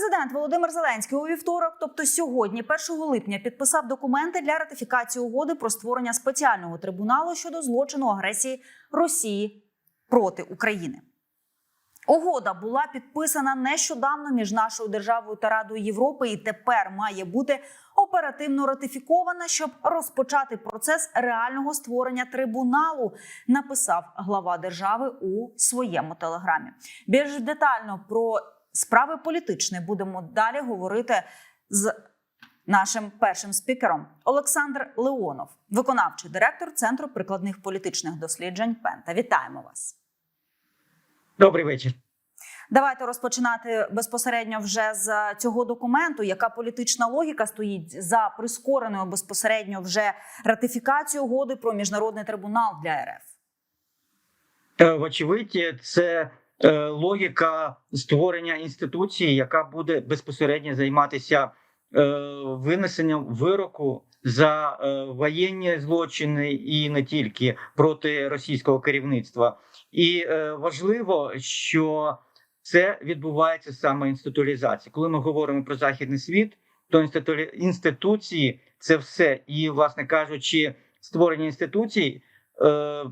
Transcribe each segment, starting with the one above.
Президент Володимир Зеленський у вівторок, тобто сьогодні, 1 липня, підписав документи для ратифікації угоди про створення спеціального трибуналу щодо злочину агресії Росії проти України. Угода була підписана нещодавно між нашою державою та Радою Європи і тепер має бути оперативно ратифікована, щоб розпочати процес реального створення трибуналу. Написав глава держави у своєму телеграмі. Більш детально про справи політичні будемо далі говорити з нашим першим спікером Олександр Леонов, виконавчий директор Центру прикладних політичних досліджень Пента. Вітаємо вас. Добрий вечір. Давайте розпочинати безпосередньо вже з цього документу. Яка політична логіка стоїть за прискореною безпосередньо вже ратифікацією угоди про міжнародний трибунал для РФ? Е, Вочевидь, це логіка створення інституції, яка буде безпосередньо займатися е, винесенням вироку за е, воєнні злочини і не тільки проти російського керівництва. І е, важливо, що це відбувається саме інституалізація. Коли ми говоримо про західний світ, то інститу- інституції це все. І, власне кажучи, створення інституцій е,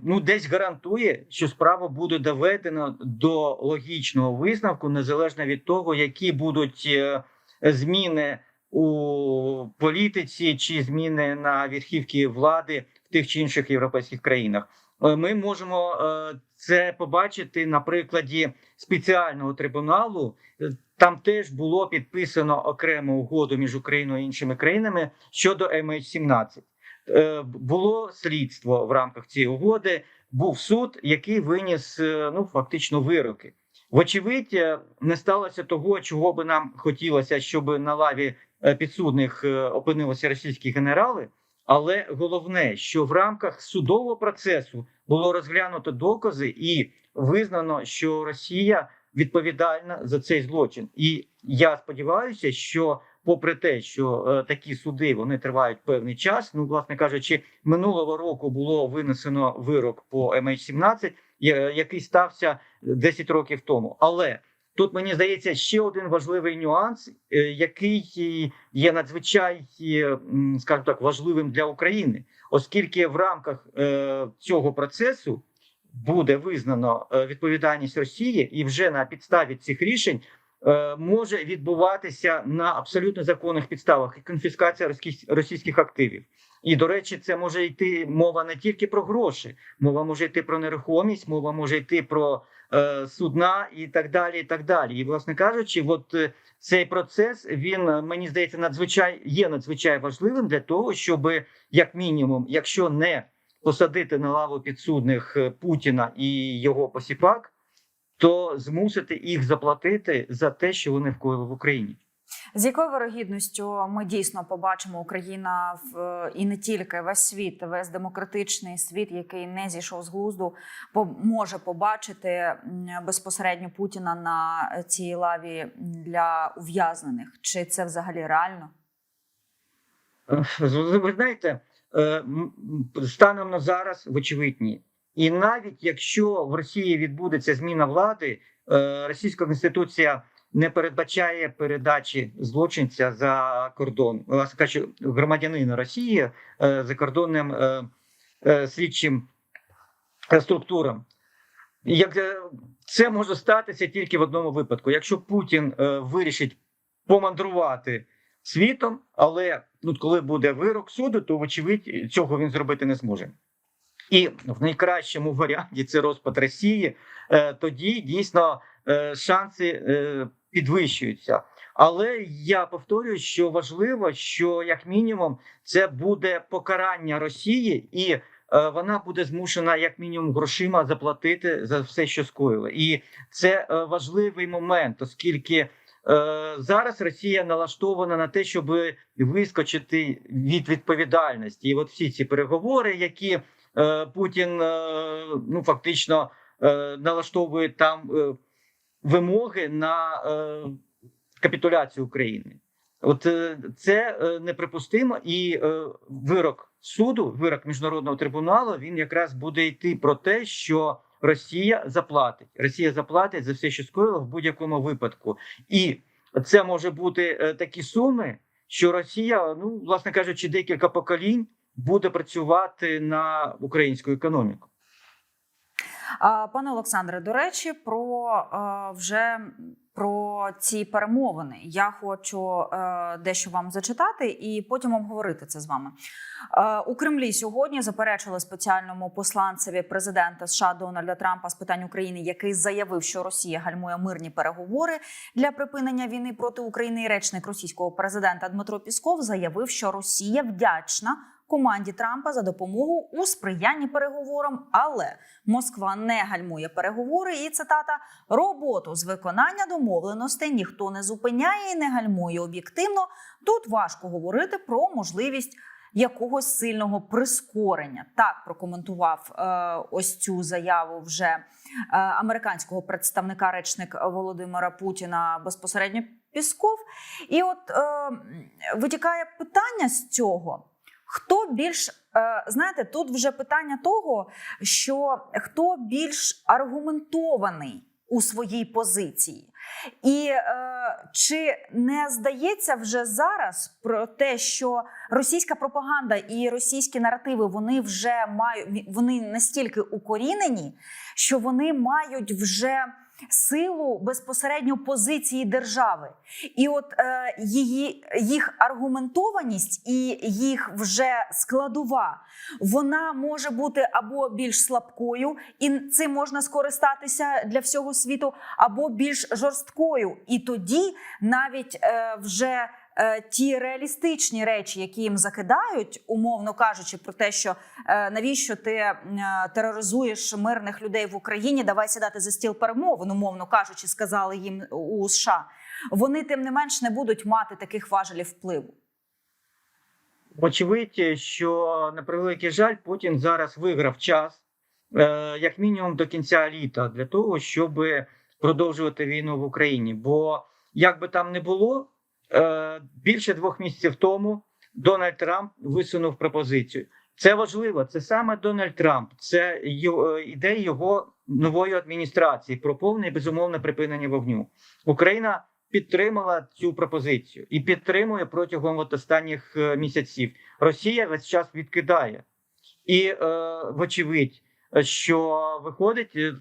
ну десь гарантує, що справа буде доведена до логічного висновку, незалежно від того, які будуть е, зміни у політиці чи зміни на верхівці влади в тих чи інших європейських країнах. Е, Ми можемо е, це побачити на прикладі спеціального трибуналу. Е, Там теж було підписано окрему угоду між Україною і іншими країнами щодо MH17. Е, Було слідство в рамках цієї угоди. Був суд, який виніс е, ну фактично вироки. Вочевидь, е, не сталося того, чого би нам хотілося, щоб на лаві підсудних опинилися російські генерали. Але головне, що в рамках судового процесу було розглянуто докази і визнано, що Росія відповідальна за цей злочин. І я сподіваюся, що, попри те, що е, такі суди вони тривають певний час. Ну, власне кажучи, минулого року було винесено вирок по MH17, який стався 10 років тому. Але тут мені здається ще один важливий нюанс, е, який є надзвичай, скажімо так, важливим для України, оскільки в рамках е, цього процесу буде визнано е, відповідальність Росії, і вже на підставі цих рішень може відбуватися на абсолютно законних підставах і конфіскація російських, активів. І до речі, це може йти мова не тільки про гроші, мова може йти про нерухомість, мова може йти про е, судна і так далі. І так далі. І, власне кажучи, от е, цей процес він е, мені здається надзвичай є надзвичай важливим для того, щоб як мінімум, якщо не посадити на лаву підсудних е, Путіна і його посіпак, то змусити їх заплатити за те, що вони вкоїли в Україні. З якою вирогідністю ми дійсно побачимо Україна в і не тільки весь світ, весь демократичний світ, який не зійшов з глузду, може побачити безпосередньо Путіна на цій лаві для ув'язнених? Чи це взагалі реально? Е, Ви знаєте, е, станом на зараз, вочевидь, ні. І навіть якщо в Росії відбудеться зміна влади, е, російська конституція не передбачає передачі злочинця за кордон, власне кажучи, громадянина Росії е, закордонним е, е, слідчим е, структурам. Як е, це може статися тільки в одному випадку, якщо Путін е, вирішить помандрувати світом, але ну, коли буде вирок суду, то вочевидь цього він зробити не зможе. І в найкращому варіанті це розпад Росії. е, Тоді дійсно е, шанси е, підвищуються. Але я повторюю, що важливо, що як мінімум це буде покарання Росії, і вона буде змушена як мінімум грошима заплатити за все, що скоїла. І це важливий момент, оскільки зараз Росія налаштована на те, щоб вискочити від відповідальності. І от всі ці переговори, які Путін е, ну фактично е, налаштовує там е, вимоги на е, капітуляцію України. От е, це е, неприпустимо, і е, вирок суду, вирок міжнародного трибуналу, він якраз буде йти про те, що Росія заплатить. Росія заплатить за все, що скоїла в будь-якому випадку. І це може бути е, такі суми, що Росія, ну власне кажучи, декілька поколінь буде працювати на українську економіку. Пане Олександре, до речі, про е, вже про ці перемовини я хочу е, дещо вам зачитати і потім обговорити це з вами. Е, У Кремлі сьогодні заперечили спеціальному посланцеві президента США Дональда Трампа з питань України, який заявив, що Росія гальмує мирні переговори для припинення війни проти України. І речник російського президента Дмитро Пісков заявив, що Росія вдячна команді Трампа за допомогу у сприянні переговорам, але Москва не гальмує переговори. І цитата: роботу з виконання домовленостей ніхто не зупиняє і не гальмує об'єктивно. Тут важко говорити про можливість. Якогось сильного прискорення так прокоментував е, ось цю заяву вже е, американського представника речник Володимира Путіна безпосередньо Пісков. І от е, витікає питання з цього: хто більш е, знаєте, тут вже питання того, що хто більш аргументований у своїй позиції. І е, чи не здається вже зараз про те, що російська пропаганда і російські наративи вони вже мають вони настільки укорінені, що вони мають вже силу безпосередньо позиції держави, і от е, її їх аргументованість і їх вже складова, вона може бути або більш слабкою, і цим можна скористатися для всього світу, або більш жорсткою. І тоді навіть е, вже ті реалістичні речі, які їм закидають, умовно кажучи, про те, що е, навіщо ти е, тероризуєш мирних людей в Україні, давай сідати за стіл перемовин, умовно кажучи, сказали їм у США. Вони тим не менш не будуть мати таких важелів впливу. Очевидь, що на превеликий жаль, Путін зараз виграв час, е, як мінімум до кінця літа, для того, щоб продовжувати війну в Україні. Бо як би там не було, е, більше двох місяців тому Дональд Трамп висунув пропозицію. Це важливо. Це саме Дональд Трамп, це його ідея його нової адміністрації про повне і безумовне припинення вогню. Україна підтримала цю пропозицію і підтримує протягом от останніх е, місяців. Росія весь час відкидає, і е, вочевидь, що виходить, е,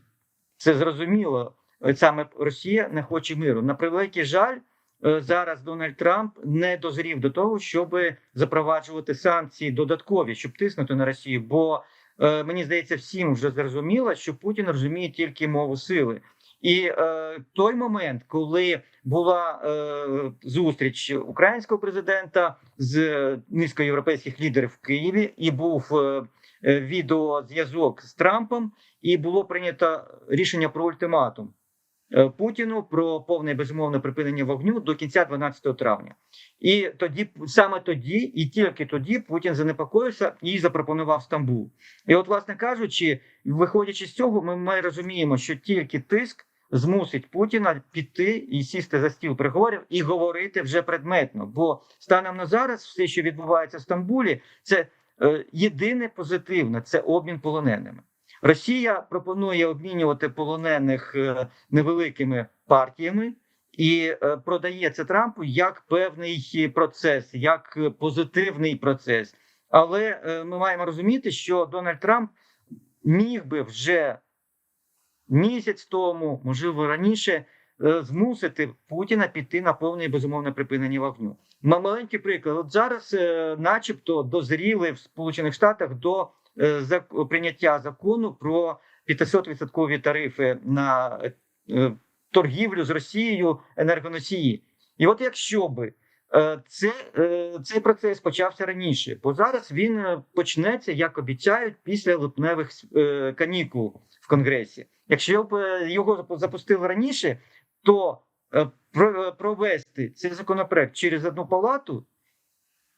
це зрозуміло. е, Саме Росія не хоче миру. На превеликий жаль, е, зараз Дональд Трамп не дозрів до того, щоб запроваджувати санкції додаткові, щоб тиснути на Росію. Бо е, мені здається, всім вже зрозуміло, що Путін розуміє тільки мову сили. І е, той момент, коли була е, зустріч українського президента з е, низкою європейських лідерів в Києві, і був е, е, відеозв'язок з Трампом, і було прийнято рішення про ультиматум е, Путіну про повне безумовне припинення вогню до кінця 12 травня. І тоді, саме тоді, і тільки тоді, Путін занепокоївся і запропонував Стамбул. І, от, власне кажучи, виходячи з цього, ми, ми розуміємо, що тільки тиск змусить Путіна піти і сісти за стіл переговорів і говорити вже предметно. Бо станом на зараз, все, що відбувається в Стамбулі, це е, єдине позитивне це обмін полоненими. Росія пропонує обмінювати полонених е, невеликими партіями. І е, продає це Трампу як певний процес, як е, позитивний процес. Але ми маємо розуміти, що Дональд Трамп міг би вже місяць тому, можливо раніше, змусити Путіна піти на повне і безумовне припинення вогню. Ма- Маленький приклад. От зараз, начебто, дозріли в Сполучених Штатах до прийняття закону про 500% тарифи на е, торгівлю з Росією енергоносії. І от якщо би е, це, е, цей процес почався раніше, бо зараз він е, почнеться, як обіцяють, після липневих е, канікул в Конгресі. Якщо б е, його запустили раніше, то е, про- е, провести цей законопроект через одну палату.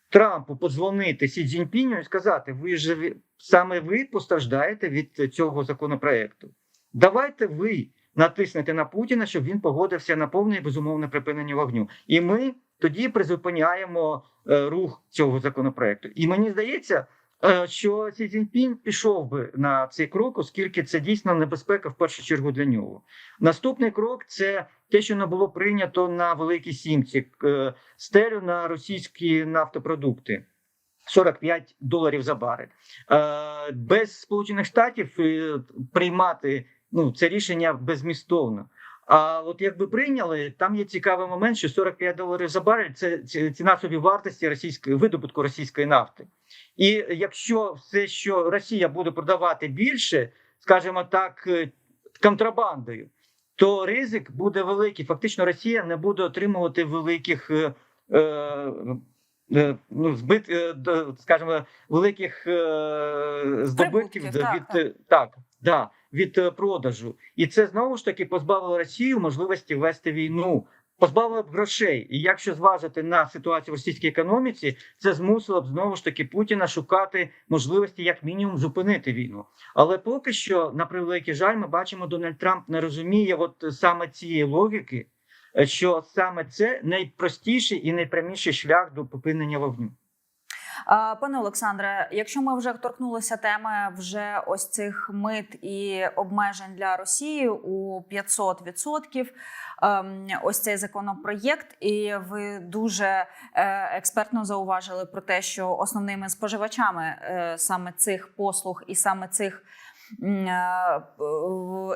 Трампу подзвонити Сі Цзіньпіню і сказати: ви ж саме ви постраждаєте від цього законопроекту. Давайте ви натиснете на Путіна, щоб він погодився на повне і безумовне припинення вогню. І ми тоді призупиняємо е, рух цього законопроекту. І мені здається, що Сі Цзіньпін пішов би на цей крок, оскільки це дійсно небезпека в першу чергу для нього. Наступний крок це те, що не було прийнято на великій сімці е, стелю на російські нафтопродукти. 45 доларів за барель. Е, без Сполучених Штатів е, приймати ну, це рішення безмістовно. А от якби прийняли, там є цікавий момент, що 45 доларів за барель це ціна собі вартості російської видобутку російської нафти. І якщо все, що Росія буде продавати більше, скажімо так, е, контрабандою, то ризик буде великий. Фактично, Росія не буде отримувати великих. е, е, Ну, збит, е, скажімо, великих е, здобутків Прибутків, від так, так, так. так, да, від е, продажу, і це знову ж таки позбавило Росію можливості вести війну, позбавило б грошей. І якщо зважити на ситуацію в російській економіці, це змусило б знову ж таки Путіна шукати можливості як мінімум зупинити війну. Але поки що, на превеликий жаль, ми бачимо, Дональд Трамп не розуміє от саме цієї логіки, е, що саме це найпростіший і найпряміший шлях до припинення вогню. Пане Олександре, якщо ми вже торкнулися теми вже ось цих мит і обмежень для Росії у 500%, ем, ось цей законопроєкт, і ви дуже е, експертно зауважили про те, що основними споживачами е, саме цих послуг і саме цих е,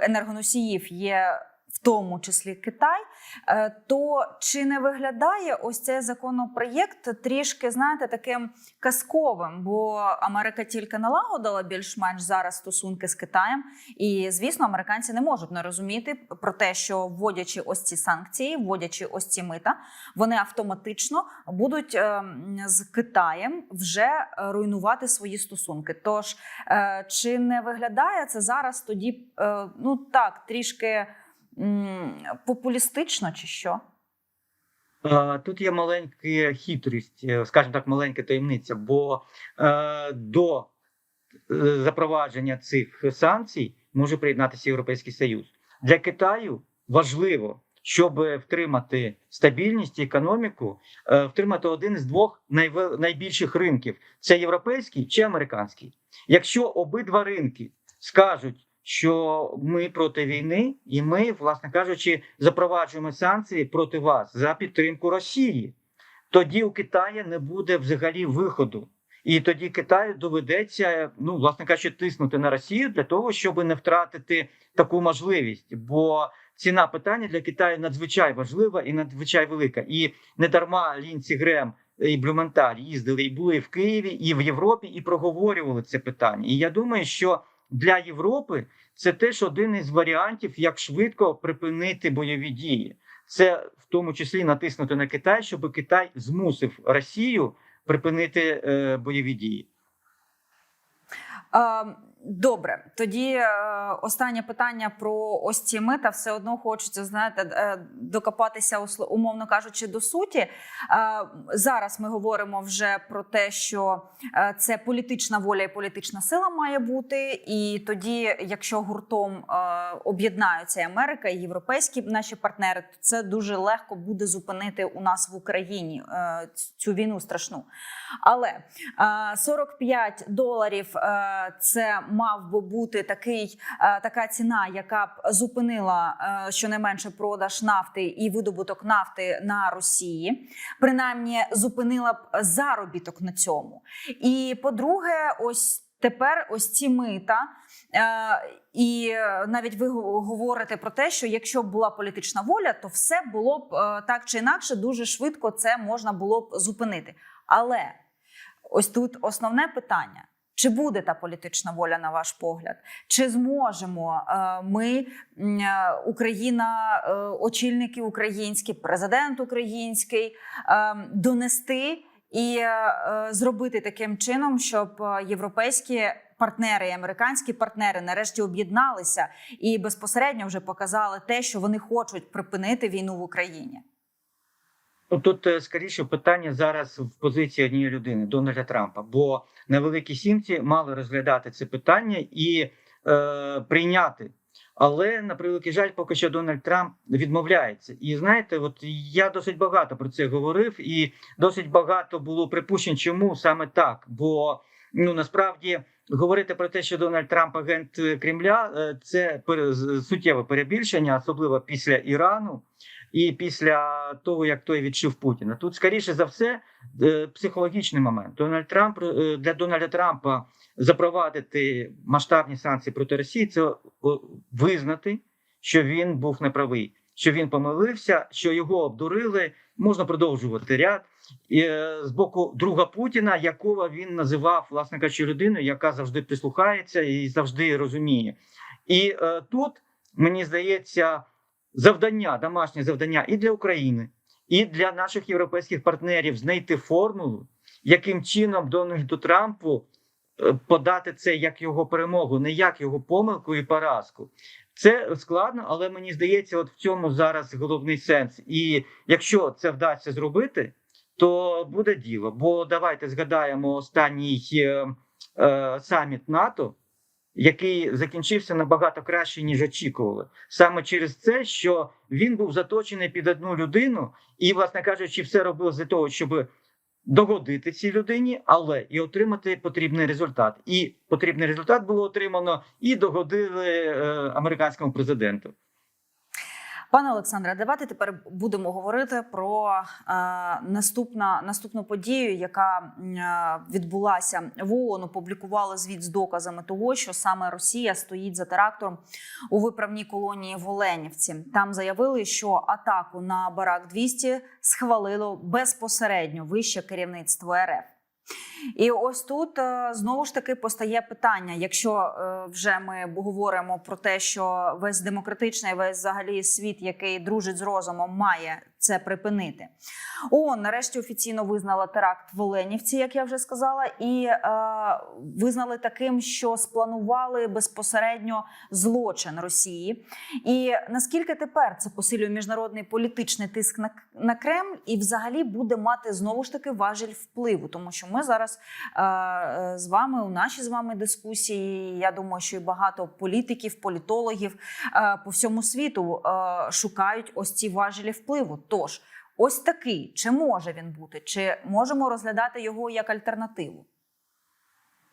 енергоносіїв є. Тому числі Китай, Е, то чи не виглядає ось цей законопроєкт трішки, знаєте, таким казковим? Бо Америка тільки налагодила більш-менш зараз стосунки з Китаєм, і звісно, американці не можуть не розуміти про те, що вводячи ось ці санкції, вводячи ось ці мита, вони автоматично будуть е, з Китаєм вже руйнувати свої стосунки. Тож е, чи не виглядає це зараз тоді, ну так, трішки популістично, чи що? Тут є маленька хитрість, е, скажімо так, маленька таємниця, бо е, до е, запровадження цих санкцій може приєднатися Європейський Союз. Для Китаю важливо, щоб втримати стабільність і економіку, втримати один з двох найбільших ринків: це європейський чи американський. Якщо обидва ринки скажуть, що ми проти війни, і ми, власне кажучи, запроваджуємо санкції проти вас за підтримку Росії, тоді у Китаї не буде взагалі виходу. І тоді Китаю доведеться, ну власне кажучи, тиснути на Росію для того, щоб не втратити таку можливість. Бо ціна питання для Китаю надзвичай важлива і надзвичай велика. І не дарма Лінці Грем і Блюменталь їздили і були в Києві, і в Європі, і проговорювали це питання. І я думаю, що для Європи це теж один із варіантів, як швидко припинити бойові дії. Це в тому числі натиснути на Китай, щоб Китай змусив Росію припинити е, бойові дії. Е, Добре, тоді е, останнє питання про ось ці мита. Все одно хочеться знаєте, е, докопатися умовно кажучи до суті. Е, Зараз ми говоримо вже про те, що це політична воля і політична сила має бути. І тоді, якщо гуртом об'єднаються Америка і європейські наші партнери, то це дуже легко буде зупинити у нас в Україні цю війну страшну. Але е, 45 доларів це мав би бути такий, е, така ціна, яка б зупинила е, щонайменше продаж нафти і видобуток нафти на Росії, принаймні зупинила б заробіток на цьому. І по-друге, ось. Тепер ось ці мита, е, і навіть ви говорите про те, що якщо б була політична воля, то все було б так чи інакше дуже швидко це можна було б зупинити. Але ось тут основне питання: чи буде та політична воля, на ваш погляд? Чи зможемо е, ми, е, Україна, е, очільники українські, президент український, донести і зробити таким чином, щоб європейські партнери і американські партнери нарешті об'єдналися і безпосередньо вже показали те, що вони хочуть припинити війну в Україні? Ну, Тут е, скоріше питання зараз в позиції однієї людини Дональда Трампа. Бо на великій сімці мали розглядати це питання і е, прийняти. Але на превеликий жаль, поки що Дональд Трамп відмовляється. І знаєте, от я досить багато про це говорив, і досить багато було припущень, чому саме так. Бо ну насправді говорити про те, що Дональд Трамп агент е, Кремля, е, це суттєве перебільшення, особливо після Ірану і після того, як той відшив Путіна. Тут скоріше за все е, психологічний момент. Дональд Трамп е, для Дональда Трампа запровадити масштабні санкції проти Росії це визнати, що він був неправий, що він помилився, що його обдурили. Можна продовжувати ряд е, з боку друга Путіна, якого він називав, власне кажучи, людиною, яка завжди прислухається і завжди розуміє. І е, тут мені здається завдання, домашнє завдання і для України, і для наших європейських партнерів знайти формулу, яким чином Дональду Трампу е, подати це як його перемогу, не як його помилку і поразку. Це складно, але мені здається, от в цьому зараз головний сенс. І якщо це вдасться зробити, то буде діло. Бо давайте згадаємо останній е, е, саміт НАТО, який закінчився набагато краще, ніж очікували. Саме через це, що він був заточений під одну людину, і, власне кажучи, все робив для того, щоб догодити цій людині, але і отримати потрібний результат. І потрібний результат було отримано, і догодили е, американському президенту. Пане Олександре, давайте тепер будемо говорити про е, наступна, наступну подію, яка е, відбулася в ООН. Опублікували звіт з доказами того, що саме Росія стоїть за терактом у виправній колонії в Оленівці. Там заявили, що атаку на барак 200 схвалило безпосередньо вище керівництво РФ. І ось тут е, знову ж таки постає питання: якщо е, вже ми говоримо про те, що весь демократичний, весь взагалі світ, який дружить з розумом, має це припинити. ООН нарешті офіційно визнала теракт в Оленівці, як я вже сказала, і е, визнали таким, що спланували безпосередньо злочин Росії. І наскільки тепер це посилює міжнародний політичний тиск на, на Кремль і взагалі буде мати знову ж таки важіль впливу, тому що ми зараз е, з вами у нашій з вами дискусії. Я думаю, що і багато політиків, політологів е, по всьому світу е, шукають ось ці важелі впливу. Тож, ось такий, чи може він бути, чи можемо розглядати його як альтернативу?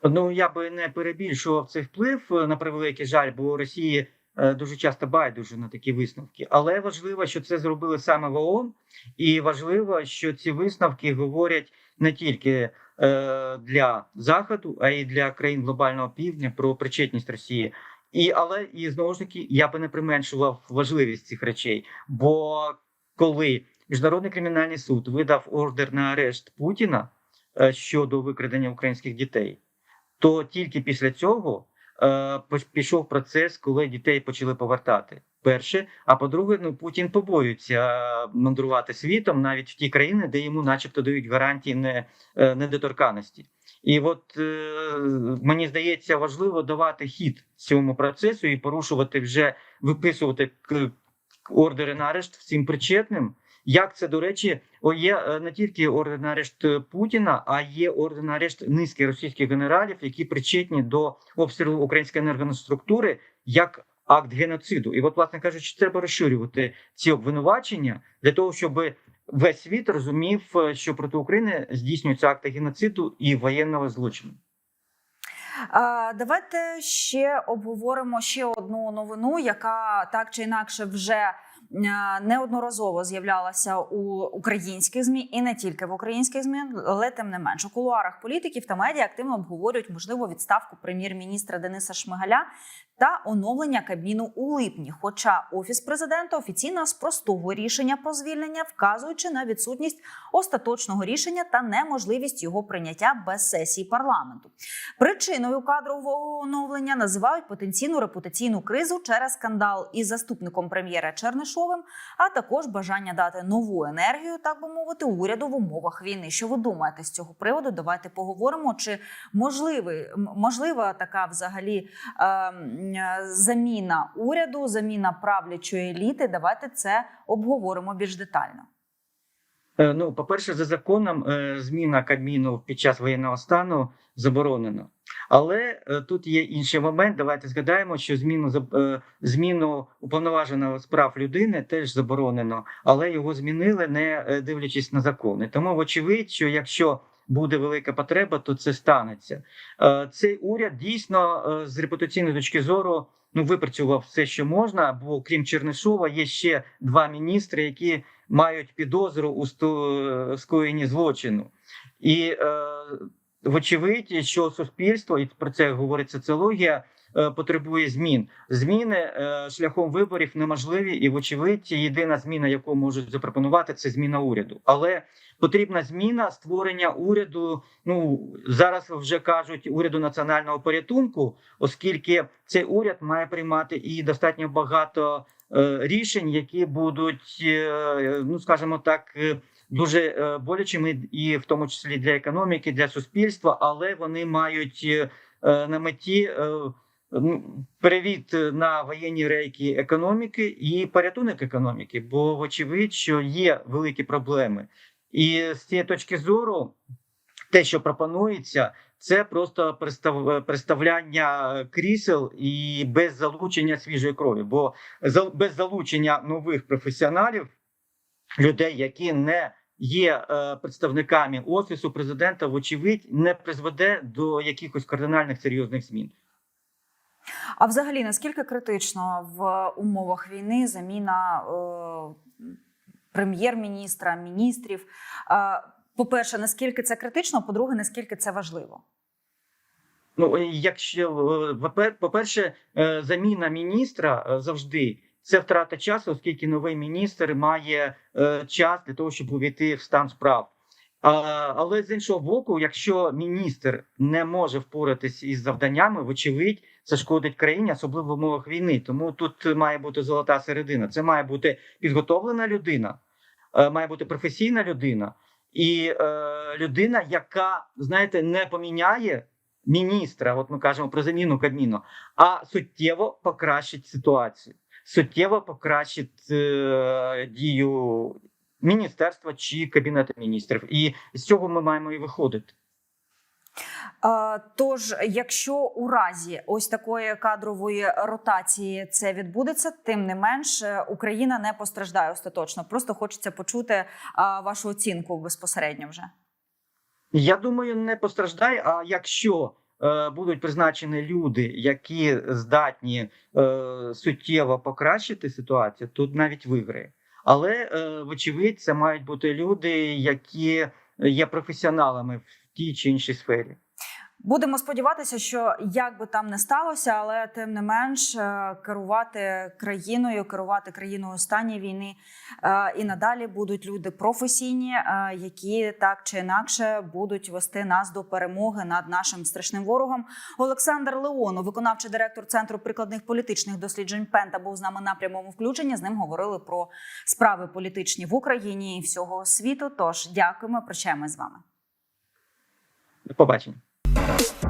Ну я би не перебільшував цей вплив е, на превеликий жаль, бо Росії е, дуже часто байдуже на такі висновки. Але важливо, що це зробили саме в ООН, і важливо, що ці висновки говорять не тільки е, для заходу, а й для країн глобального півдня про причетність Росії. І але і знову ж таки я би не применшував важливість цих речей. Бо коли міжнародний кримінальний суд видав ордер на арешт Путіна е, щодо викрадення українських дітей, то тільки після цього е, пішов процес, коли дітей почали повертати. Перше, а по-друге, ну Путін побоюється е, мандрувати світом навіть в ті країни, де йому, начебто, дають гарантії не, недоторканості. І от е, мені здається, важливо давати хід цьому процесу і порушувати вже виписувати ордери на арешт всім причетним. Як це до речі, є е, не тільки ордер на арешт Путіна, а є ордер на арешт низки російських генералів, які причетні до обстрілу української енергоструктури як акт геноциду. І, от, власне кажучи, треба розширювати ці обвинувачення для того, щоб весь світ розумів, е, що проти України здійснюються акти геноциду і воєнного злочину. Давайте ще обговоримо ще одну новину, яка так чи інакше вже неодноразово з'являлася у українських змі і не тільки в українських змі, але тим не менш у кулуарах політиків та медіа активно обговорюють можливу відставку прем'єр-міністра Дениса Шмигаля та оновлення кабміну у липні. Хоча офіс президента офіційно спростовує рішення про звільнення, вказуючи на відсутність остаточного рішення та неможливість його прийняття без сесії парламенту. Причиною кадрового оновлення називають потенційну репутаційну кризу через скандал із заступником прем'єра Чернишовим, а також бажання дати нову енергію, так би мовити, уряду в умовах війни. Що ви думаєте з цього приводу? Давайте поговоримо. Чи можливий можлива така взагалі е, заміна уряду, заміна правлячої еліти? Давайте це обговоримо більш детально. Е, Ну, по-перше, за законом е, зміна Кабміну під час воєнного стану заборонено. Але е, тут є інший момент. Давайте згадаємо, що зміну е, зміну уповноваженого з прав людини теж заборонено, але його змінили, не е, дивлячись на закони. Тому вочевидь, що якщо буде велика потреба, то це станеться. Цей уряд дійсно з репутаційної точки зору ну випрацював все, що можна. Бо крім Чернишова, є ще два міністри, які мають підозру у скоєнні злочину. І вочевидь, що суспільство, і про це говорить соціологія, е, потребує змін. Зміни е, шляхом виборів неможливі, і вочевидь, єдина зміна, яку можуть запропонувати, це зміна уряду. Але потрібна зміна створення уряду. Ну зараз вже кажуть уряду національного порятунку, оскільки цей уряд має приймати і достатньо багато е, рішень, які будуть, ну скажімо так. Дуже е, болячими, і в тому числі для економіки, для суспільства, але вони мають е, е, на меті перевід на воєнні рейки економіки і порятунок економіки. Бо вочевидь, що є великі проблеми, і з цієї точки зору, те, що пропонується, це просто представ- представляння крісел і без залучення свіжої крові. Бо без залучення нових професіоналів, людей, які не є е, представниками офісу президента, вочевидь, не призведе до якихось кардинальних серйозних змін. А взагалі, наскільки критично в умовах війни заміна е, прем'єр-міністра, міністрів? Е, по-перше, наскільки це критично? По-друге, наскільки це важливо? Ну, е, якщо е, попер- по-перше, е, заміна міністра завжди це втрата часу, оскільки новий міністр має е, час для того, щоб увійти в стан справ. А, але з іншого боку, якщо міністр не може впоратись із завданнями, вочевидь, це шкодить країні, особливо в умовах війни. Тому тут має бути золота середина. Це має бути підготовлена людина, е, має бути професійна людина і е, людина, яка знаєте, не поміняє міністра, от ми кажемо про заміну Кабміну, а суттєво покращить ситуацію, суттєво покращить е, дію міністерства чи кабінету міністрів. І з цього ми маємо і виходити. Тож, якщо у разі ось такої кадрової ротації це відбудеться, тим не менш е, Україна не постраждає остаточно. Просто хочеться почути вашу оцінку безпосередньо вже. Я думаю, не постраждає. А якщо будуть призначені люди, які здатні е, суттєво покращити ситуацію, тут навіть виграє. Але е, вочевидь, це мають бути люди, які є професіоналами в тій чи іншій сфері. Будемо сподіватися, що як би там не сталося, але тим не менш е, керувати країною, керувати країною стані війни е, і надалі будуть люди професійні, е, які так чи інакше будуть вести нас до перемоги над нашим страшним ворогом. Олександр Леонов, виконавчий директор центру прикладних політичних досліджень Пента, був з нами на прямому включенні. З ним говорили про справи політичні в Україні і всього світу. Тож дякуємо, прощаємось з вами. До побачення. Podcast.